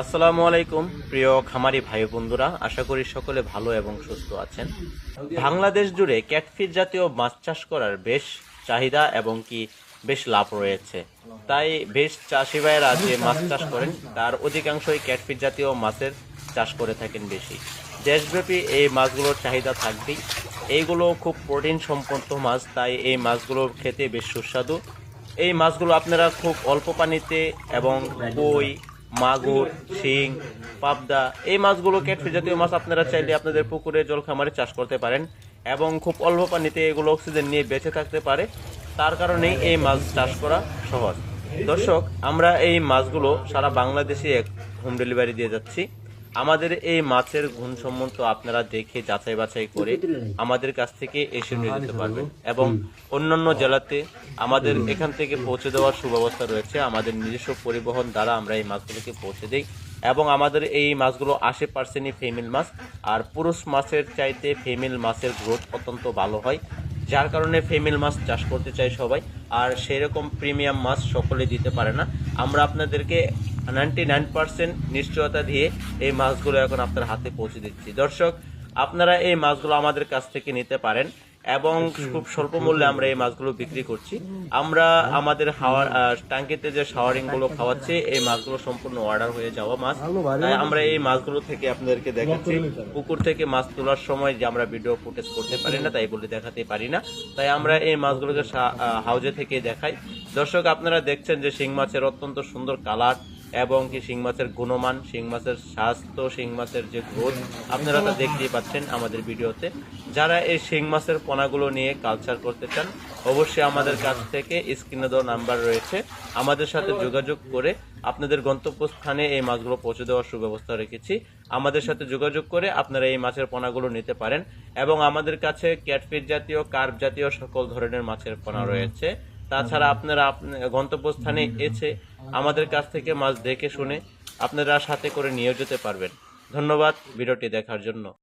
আসসালামু আলাইকুম, প্রিয় খামারি ভাই বন্ধুরা। আশা করি সকলে ভালো এবং সুস্থ আছেন। বাংলাদেশ জুড়ে ক্যাটফিট জাতীয় মাছ চাষ করার বেশ চাহিদা এবং কি বেশ লাভ রয়েছে। তাই বেশ চাষি ভাইয়েরা যে মাছ চাষ করেন, তার অধিকাংশই ক্যাটফিট জাতীয় মাছের চাষ করে থাকেন বেশি। দেশব্যাপী এই মাছগুলোর চাহিদা থাকবেই। এইগুলো খুব প্রোটিন সম্পন্ন মাছ, তাই এই মাছগুলো খেতে বেশ সুস্বাদু। এই মাছগুলো আপনারা খুব অল্প পানিতে এবং কই মাগুর, শিং, পাবদা, এই মাছগুলো ক্যাটফি জাতীয় মাছ আপনারা চাইলে আপনাদের পুকুরে জল খামারে চাষ করতে পারেন এবং খুব অল্প পানিতে এগুলো অক্সিজেন নিয়ে বেঁচে থাকতে পারে। তার কারণেই এই মাছ চাষ করা সহজ। দর্শক, আমরা এই মাছগুলো সারা বাংলাদেশে হোম ডেলিভারি দিয়ে যাচ্ছি। আমাদের এই মাছের গুণসম্মত আপনারা দেখে যাচাই বাছাই করে আমাদের কাছ থেকে এসে নিয়ে যেতে পারবেন। এবং অন্যান্য জেলাতে আমাদের এখান থেকে পৌঁছে দেওয়ার সুব্যবস্থা রয়েছে। আমাদের নিজস্ব পরিবহন দ্বারা আমরা এই মাছগুলোকে পৌঁছে দিই। এবং আমাদের এই মাছগুলো আশি পার্সেন্টই ফিমেল মাছ। আর পুরুষ মাছের চাইতে ফিমেল মাছের গ্রোথ অত্যন্ত ভালো হয়। যার কারণে ফিমেল মাছ চাষ করতে চাই সবাই। আর সেরকম প্রিমিয়াম মাছ সকলে দিতে পারে না। আমরা আপনাদেরকে নাইনটি নাইন পার্সেন্ট নিশ্চয়তা দিয়ে এই মাছগুলো এখন আপনার হাতে পৌঁছে দিচ্ছি। দর্শক আপনারা এই মাছগুলো আমাদের কাছ থেকে নিতে পারেন এবং খুব স্বল্প মূল্যে আমরা এই মাছগুলো বিক্রি করছি। আমরা আমাদের হাওয়ার টাঙ্কিতে যে শাওয়ারিংগুলো খাওয়াচ্ছি এই মাছগুলো সম্পূর্ণ অর্ডার হয়ে যাওয়া মাছ। তাই আমরা এই মাছগুলো থেকে আপনাদেরকে দেখাচ্ছি। পুকুর থেকে মাছ তোলার সময় যে আমরা ভিডিও ফুটেজ করতে পারি না তাই বলে দেখাতে পারি না। তাই আমরা এই মাছগুলোকে হাউজে থেকে দেখাই। দর্শক আপনারা দেখছেন যে শিং মাছের অত্যন্ত সুন্দর কালার এবং কি শিং মাছের গুণমান, শিং মাছের স্বাস্থ্য, শিং মাছের যে গ্রোথ, আপনারা তা দেখতেই পাচ্ছেন আমাদের ভিডিওতে। যারা এই শিং মাছের পোনাগুলো নিয়ে কালচার করতে চান, অবশ্যই আমাদের কাছ থেকে স্ক্রিনে দেওয়া নাম্বার রয়েছে। আমাদের সাথে যোগাযোগ করে আপনাদের গন্তব্যস্থানে এই মাছগুলো পৌঁছে দেওয়ার সুব্যবস্থা রেখেছি। আমাদের সাথে যোগাযোগ করে আপনারা এই মাছের পোনাগুলো নিতে পারেন। এবং আমাদের কাছে ক্যাটফিট জাতীয়, কার্প জাতীয় সকল ধরনের মাছের পোনা রয়েছে। তাছাড়া আপনারা আপনি- গন্তব্যস্থানে এসে আমাদের কাছ থেকে মাছ দেখে শুনে আপনারা সাথে করে নিয়ে যেতে পারবেন। ধন্যবাদ ভিডিওটি দেখার জন্য।